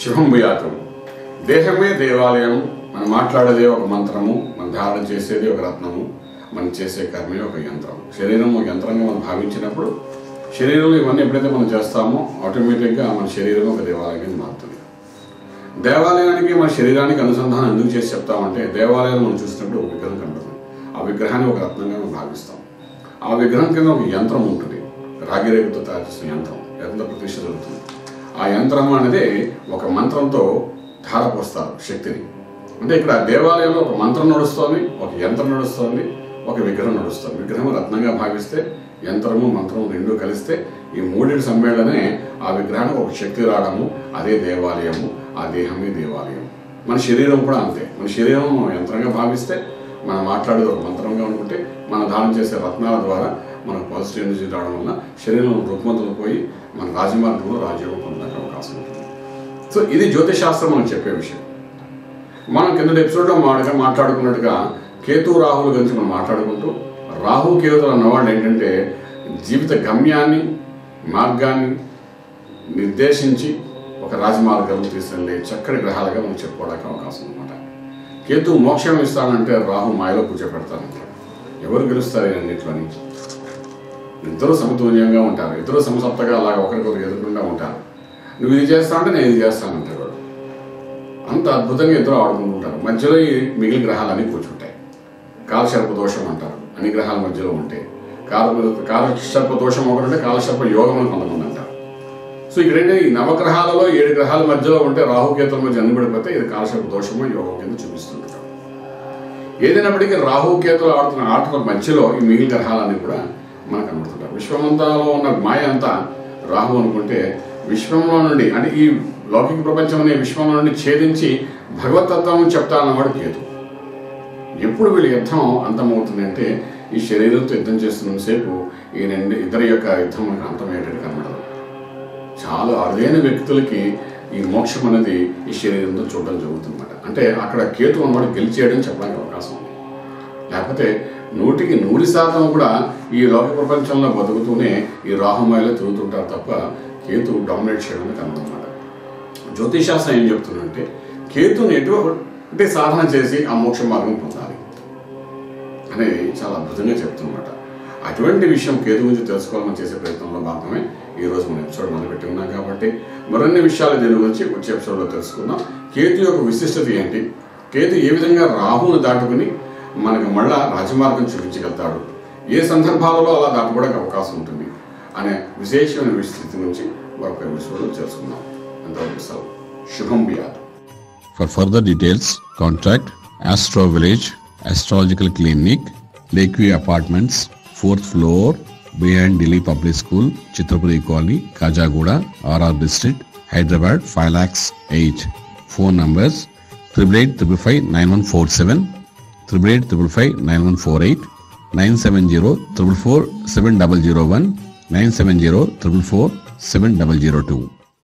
శుభంభూయాతం దేహమే దేవాలయం మనం మాట్లాడేదే ఒక మంత్రము మనం ధారణ చేసేది ఒక రత్నము మనం చేసే కర్మే ఒక యంత్రం. శరీరం ఒక యంత్రంగా మనం భావించినప్పుడు శరీరంలో ఇవన్నీ ఎప్పుడైతే మనం చేస్తామో ఆటోమేటిక్గా మన శరీరం ఒక దేవాలయంగా మారుతుంది. దేవాలయానికి మన శరీరానికి అనుసంధానం ఎందుకు చేసి చెప్తామంటే దేవాలయాన్ని మనం చూసినప్పుడు ఒక విగ్రహం కనబడుతుంది ఆ విగ్రహాన్ని ఒక రత్నంగా మనం భావిస్తాం. ఆ విగ్రహం కింద ఒక యంత్రం ఉంటుంది. రాగిరేగుతో తయారు చేసిన యంత్రం. ఎంత ప్రతిష్ట జరుగుతుంది? ఆ యంత్రం అనేది ఒక మంత్రంతో ధారపోస్తారు శక్తిని. అంటే ఇక్కడ దేవాలయంలో ఒక మంత్రం నడుస్తోంది ఒక యంత్రం నడుస్తోంది ఒక విగ్రహం నడుస్తుంది. విగ్రహం రత్నంగా భావిస్తే యంత్రము మంత్రము రెండు కలిస్తే ఈ మూడింటి సమ్మేళనే ఆ విగ్రహానికి ఒక శక్తి రావడము అదే దేవాలయము ఆ దేహమే దేవాలయం. మన శరీరం కూడా అంతే. మన శరీరం యంత్రంగా భావిస్తే మనం మాట్లాడేది ఒక మంత్రంగా అనుకుంటే మనం దానం చేసే రత్నాల ద్వారా మనకు పాజిటివ్ ఎనర్జీ రావడం వల్ల శరీరం రుగ్మతలు పోయి మన రాజమార్గంలో రాజ్యోగం పొందాలి. సో ఇది జ్యోతిశాస్త్రం అని చెప్పే విషయం. మనం కింద ఎపిసోడ్లో మాడగా మాట్లాడుకున్నట్టుగా కేతు రాహుల గురించి మనం మాట్లాడుకుంటూ రాహు కేతులు అన్నవాళ్ళు ఏంటంటే జీవిత గమ్యాన్ని మార్గాన్ని నిర్దేశించి ఒక రాజమార్గంలో తీసుకెళ్ళే చక్కటి గ్రహాలుగా మనం చెప్పుకోవడానికి అవకాశం అనమాట కేతు మోక్షం ఇస్తానంటే రాహు మాయలో కూర్చోపెడతానంటాడు ఎవరు గెలుస్తారు అన్నింటిలోని? ఇద్దరు సమతుల్యంగా ఉంటారు. ఇద్దరు సమసప్తగా అలాగా ఒకరికొకరు ఎదుర్కొంటూ ఉంటారు. నువ్వు ఇది చేస్తా అంటే నేను ఇది చేస్తాను అంటాడు అంత అద్భుతంగా ఇద్దరు ఆడుకుంటుంటారు. మధ్యలో ఈ మిగిలిన గ్రహాలన్నీ కూర్చుంటాయి. కాలసర్ప దోషం అంటారు. అన్ని గ్రహాల మధ్యలో ఉంటాయి కాల కాలసర్ప దోషం ఒకటి ఉంటే కాలసర్ప యోగం అని కొంతమంది అంటారు. సో ఇక్కడ ఈ నవగ్రహాలలో ఏడు గ్రహాల మధ్యలో ఉంటే రాహుకేతుల మధ్య అన్నిపడిపోతే ఇది కాలసర్ప దోషమో యోగం కింద చూపిస్తుంటారు ఏదైనప్పటికీ రాహుకేతులు ఆడుతున్న ఆటల మధ్యలో ఈ మిగిలిన గ్రహాలన్నీ కూడా మనకు కనబడుతుంటారు విశ్వమంతాలో ఉన్న మాయ అంతా రాహు అనుకుంటే విశ్వంలో నుండి అంటే ఈ లౌకిక ప్రపంచం అనే విశ్వంలో నుండి ఛేదించి భగవతత్వం చెప్తానన్నవాడు కేతు. ఎప్పుడు వీళ్ళ యుద్ధం అంతమవుతుంది అంటే ఈ శరీరంతో యుద్ధం చేస్తున్నంతసేపు ఈ రెండు ఇద్దరి యొక్క యుద్ధం మనకు అంతమయ్యేటట్టు కనబడదు. చాలా అరుదైన వ్యక్తులకి ఈ మోక్షం అనేది ఈ శరీరంతో చూడడం జరుగుతుందన్నమాట. అంటే అక్కడ కేతు అన్నవాడు గెలిచేయడం చెప్పడానికి అవకాశం ఉంది. లేకపోతే నూటికి నూరు శాతం కూడా ఈ లోక ప్రపంచంలో బతుకుతూనే ఈ రాహుమాయలో తిరుగుతుంటారు తప్ప కేతు డామినేట్ చేయడం కనబడమాట జ్యోతిషాస్త్రం ఏం చెప్తుందంటే కేతుని ఎటువంటి సాధన చేసి ఆ మోక్ష మార్గం పొందాలి అనేది చాలా అద్భుతంగా చెప్తున్నమాట అటువంటి విషయం కేతు గురించి తెలుసుకోవాలని చేసే ప్రయత్నంలో భాగమే ఈ రోజు మనం ఎపిసోడ్ మొదలుపెట్టి ఉన్నాం కాబట్టి మరిన్ని విషయాలు దీని గురించి వచ్చే ఎపిసోడ్లో తెలుసుకుందాం. కేతు యొక్క విశిష్టత ఏంటి? కేతు ఏ విధంగా రాహువును దాటుకుని మనకు మళ్ళా రాజమార్గం చూపించగలుగుతాడు. ఏ సందర్భాలలో అలా దాటుకోవడానికి అవకాశం ఉంటుంది? అనే విశేషమైన విస్తృతి నుంచి మరొక విషయంలో తెలుసుకుందాం. అంతవరకు సెలవు. శుభం బియాదు for further details contact astro village astrological clinic lakeview apartments fourth floor behind Delhi public school Chitrapuri colony Kajaguda R R district Hyderabad five lakhs eight phone numbers triple eight triple five nine one four seven triple eight triple five nine one four eight nine seven zero triple four seven double zero one nine seven zero triple four seven double zero two